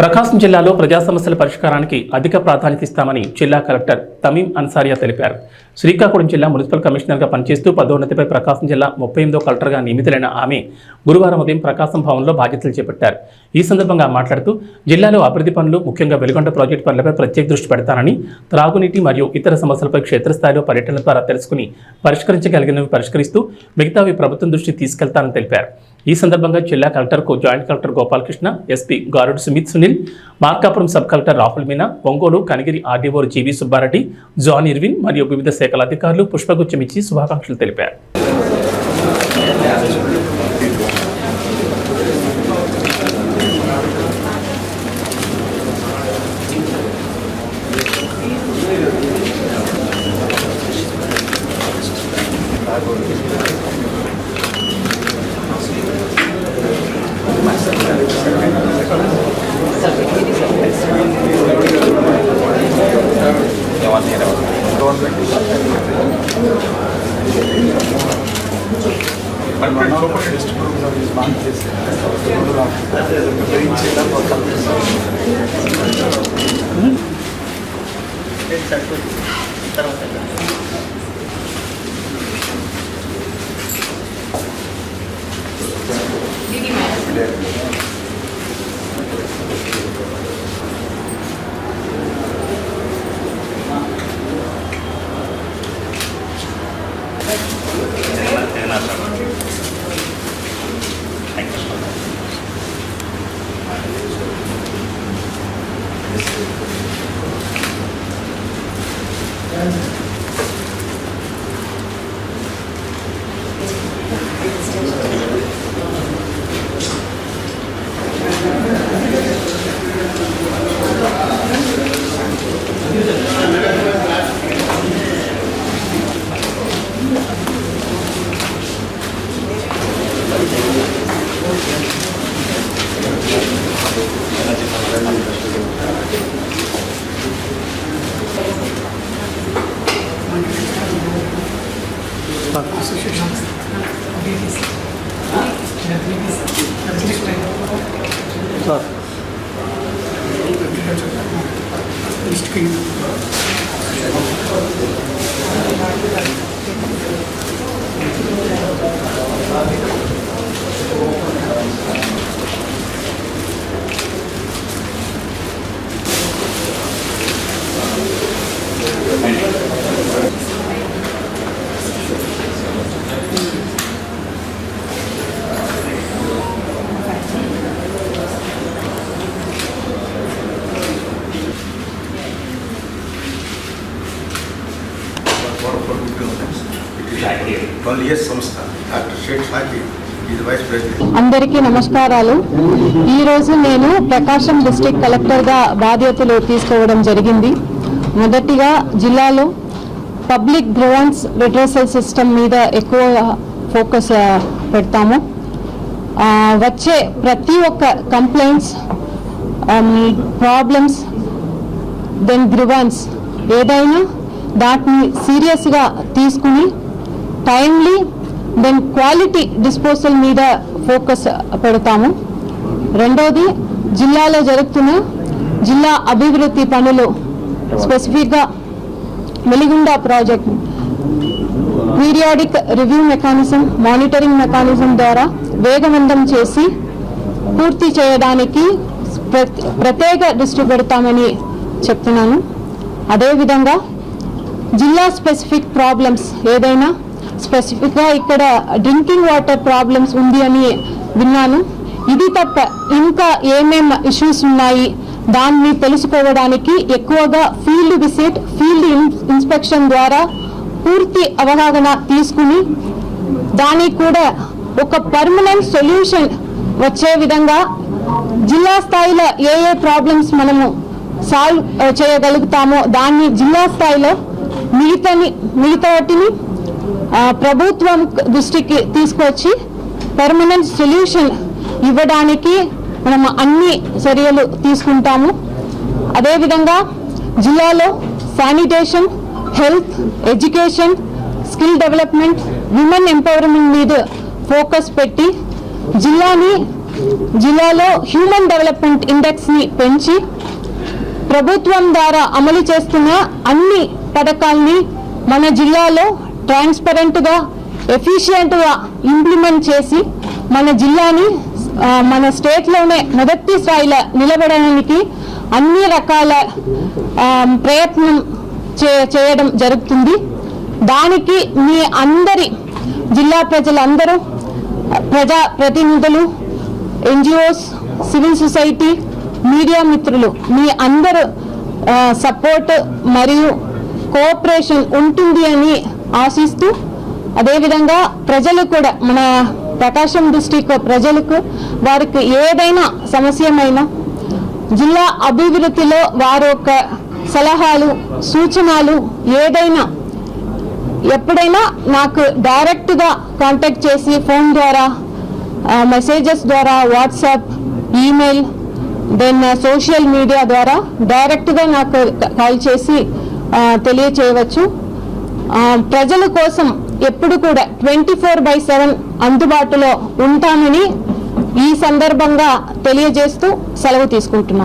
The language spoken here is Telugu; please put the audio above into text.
ప్రకాశం జిల్లాలో ప్రజా సమస్యల పరిష్కారానికి అధిక ప్రాధాన్యత ఇస్తామని జిల్లా కలెక్టర్ తమీం అన్సారియా తెలిపారు. శ్రీకాకుళం జిల్లా మున్సిపల్ కమిషనర్గా పనిచేస్తూ పదోన్నతిపై ప్రకాశం జిల్లా ముప్పై ఎనిమిదో కలెక్టర్గా నియమితులైన ఆమె గురువారం ఉదయం ప్రకాశం భవన్లో బాధ్యతలు చేపట్టారు. ఈ సందర్భంగా మాట్లాడుతూ జిల్లాలో అభివృద్ధి పనులు ముఖ్యంగా వెలుగొండ ప్రాజెక్టు పనులపై ప్రత్యేక దృష్టి పెడతానని త్రాగునీటి మరియు ఇతర సమస్యలపై క్షేత్రస్థాయిలో పర్యటనల ద్వారా తెలుసుకుని పరిష్కరించగలిగినవి పరిష్కరిస్తూ మిగతావి ప్రభుత్వం దృష్టి తీసుకెళ్తానని తెలిపారు. ఈ సందర్భంగా జిల్లా కలెక్టర్కు joint collector Gopalakrishna SP గారుడు Sumit Sunil Markapuram sub collector Rahul Meena Ongole Kanigiri RDO G V Subbareddy John Irvin మరియు వివిధ శాఖల అధికారులు పుష్పగుచ్చం ఇచ్చి శుభాకాంక్షలు తెలిపారు. opportunist program is one is preparing Chela for Congress. Hmm? Bak. Bak. Üst kıyım. అందరికీ నమస్కారాలు. ఈరోజు నేను ప్రకాశం డిస్ట్రిక్ట్ కలెక్టర్గా బాధ్యతలు తీసుకోవడం జరిగింది. మొదటిగా జిల్లాలో పబ్లిక్ గ్రౌండ్స్ రిట్రసల్ సిస్టమ్ మీద ఎక్కువ ఫోకస్ పెడతాము. వచ్చే ప్రతి ఒక్క కంప్లైంట్స్ ప్రాబ్లమ్స్ దెన్ గ్రివన్స్ ఏదైనా దాటిని సీరియస్గా తీసుకుని టైమ్లీ దెన్ క్వాలిటీ డిస్పోజల్ మీద ఫోకస్ పెడతాము. రెండోది జిల్లాలో జరుగుతున్న జిల్లా అభివృద్ధి పనులు స్పెసిఫిక్గా Veligonda project periodic review mechanism monitoring mechanism ద్వారా వేగవంతం చేసి పూర్తి చేయడానికి ప్రత్యేక దృష్టి పెడతామని చెప్తున్నాను. అదేవిధంగా జిల్లా స్పెసిఫిక్ ప్రాబ్లమ్స్ ఏదైనా స్పెసిఫిక్గా ఇక్కడ డ్రింకింగ్ వాటర్ ప్రాబ్లమ్స్ ఉంది అని విన్నాను. ఇది తప్ప ఇంకా ఏమేం ఇష్యూస్ ఉన్నాయి? దాన్ని తెలుసుకోవడానికి ఎక్కువగా ఫీల్డ్ విజిట్ ఫీల్డ్ ఇన్స్పెక్షన్ ద్వారా పూర్తి అవగాహన తీసుకుని దానికి కూడా ఒక పర్మనెంట్ సొల్యూషన్ వచ్చే విధంగా జిల్లా స్థాయిలో ఏ ఏ ప్రాబ్లమ్స్ మనము సాల్వ్ చేయగలుగుతామో దాన్ని జిల్లా స్థాయిలో మిగతాని మిగతా వాటిని ప్రభుత్వం దృష్టికి తీసుకొచ్చి పర్మనెంట్ సొల్యూషన్ ఇవ్వడానికి మనం అన్ని చర్యలు తీసుకుంటాము. అదేవిధంగా జిల్లాలో sanitation health education skill development women empowerment మీద ఫోకస్ పెట్టి జిల్లాని జిల్లాలో హ్యూమన్ డెవలప్మెంట్ ఇండెక్స్ని పెంచి ప్రభుత్వం ద్వారా అమలు చేస్తున్న అన్ని పథకాల్ని మన జిల్లాలో ట్రాన్స్పరెంట్గా ఎఫిషియెంట్గా ఇంప్లిమెంట్ చేసి మన జిల్లాని మన స్టేట్లోనే మొదటి స్థాయిలో నిలబడడానికి అన్ని రకాల ప్రయత్నం చే చేయడం జరుగుతుంది. దానికి మీ అందరి జిల్లా ప్రజలందరూ ప్రజా ప్రతినిధులు ఎన్జిఓస్ సివిల్ సొసైటీ మీడియా మిత్రులు మీ అందరూ సపోర్ట్ మరియు కోఆపరేషన్ ఉంటుంది అని ఆశిస్తూ అదేవిధంగా ప్రజలు కూడా మన ప్రకాశం డిస్టిక్ ప్రజలకు వారికి ఏదైనా సమస్యమైనా జిల్లా అభివృద్ధిలో వారి యొక్క సలహాలు సూచనలు ఏదైనా ఎప్పుడైనా నాకు డైరెక్ట్గా కాంటాక్ట్ చేసి ఫోన్ ద్వారా మెసేజెస్ ద్వారా WhatsApp email then social media ద్వారా డైరెక్ట్గా నాకు కాల్ చేసి తెలియచేయవచ్చు. ప్రజల కోసం ఎప్పుడు కూడా ట్వంటీ ఫోర్ బై సెవెన్ అందుబాటులో ఉంటామని ఈ సందర్భంగా తెలియజేస్తూ సెలవు తీసుకుంటున్నాను.